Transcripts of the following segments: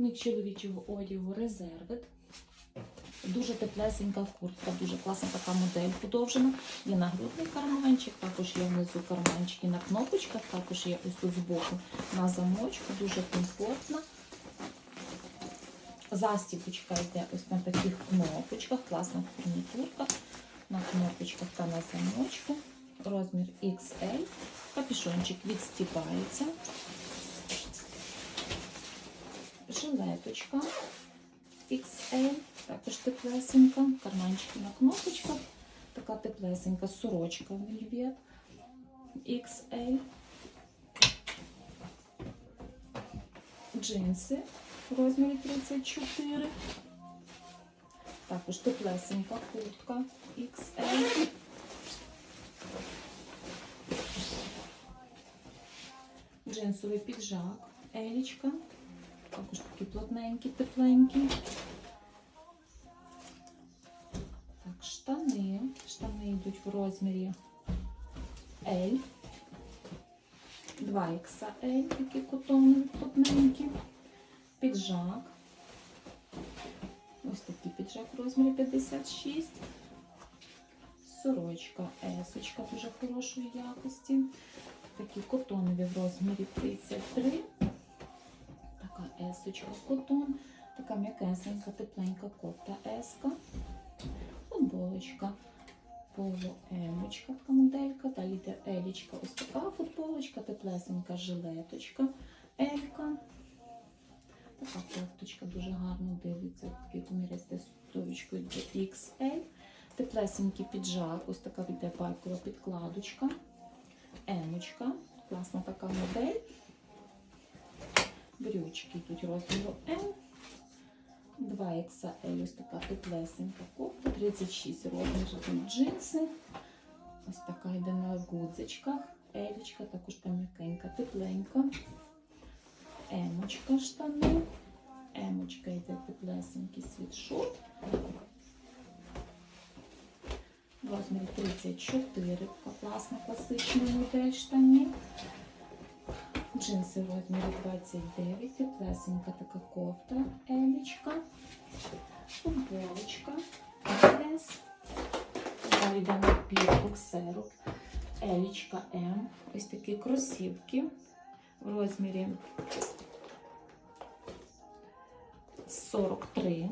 Мік чоловічого одягу резервит. Дуже теплесенька куртка, дуже класна така модель подовжена. Є нагрудний карманчик, також є внизу карманчики на кнопочках, також є ось тут збоку на замочку, дуже комфортна. Застіпочка йде ось на таких кнопочках, класна фурнітурка. На кнопочках та на замочку. Розмір XL. Капюшончик відстіпається. Жилеточка XL, також теплесенька, карманчики на кнопочках, така теплесенька сорочка вельвет XL, джинси в розмірі 34, також теплесенька куртка XL. Джинсовий піджак, елічка. Також такі плотненькі, тепленькі. Так, штани. Штани йдуть в розмірі L. 2 XL, такі котонові, плотненькі. Піджак. Ось такий піджак в розмірі 56. Сорочка есочка дуже хорошої якості. Такі котонові в розмірі 33. Така есочка котон, така м'якесенька, тепленька кофта еска, футболочка, полуемочка, така моделька, далі йде елічка, ось така футболочка, теплесенька жилеточка, елька. Така кофточка дуже гарно дивиться, такий поміристий з втовічкою до XL. Теплесенький піджак, ось така йде байкова підкладочка, емочка, класна така модель. Брючки йдуть розміру М. 2 XL, ось така теплесенька кофта, 36 розмір тут джинси. Ось така йде на гудзичках. Елічка, також там тепленька. Емочка штани. Емочка йде теплесенький світшот. В розмірі 34, така класна класична модель штанів. Джинси в розмірі 29, теплесенька така кофта, елічка, футболочка, Adidas. Далі йде набір боксерок, елічка М. Ось такі кросівки в розмірі 43.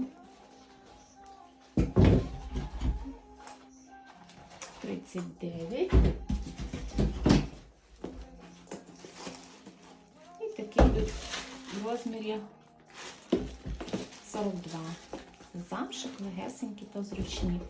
39. Такі йдуть в розмірі 42. Замшик легесенькі та зручні.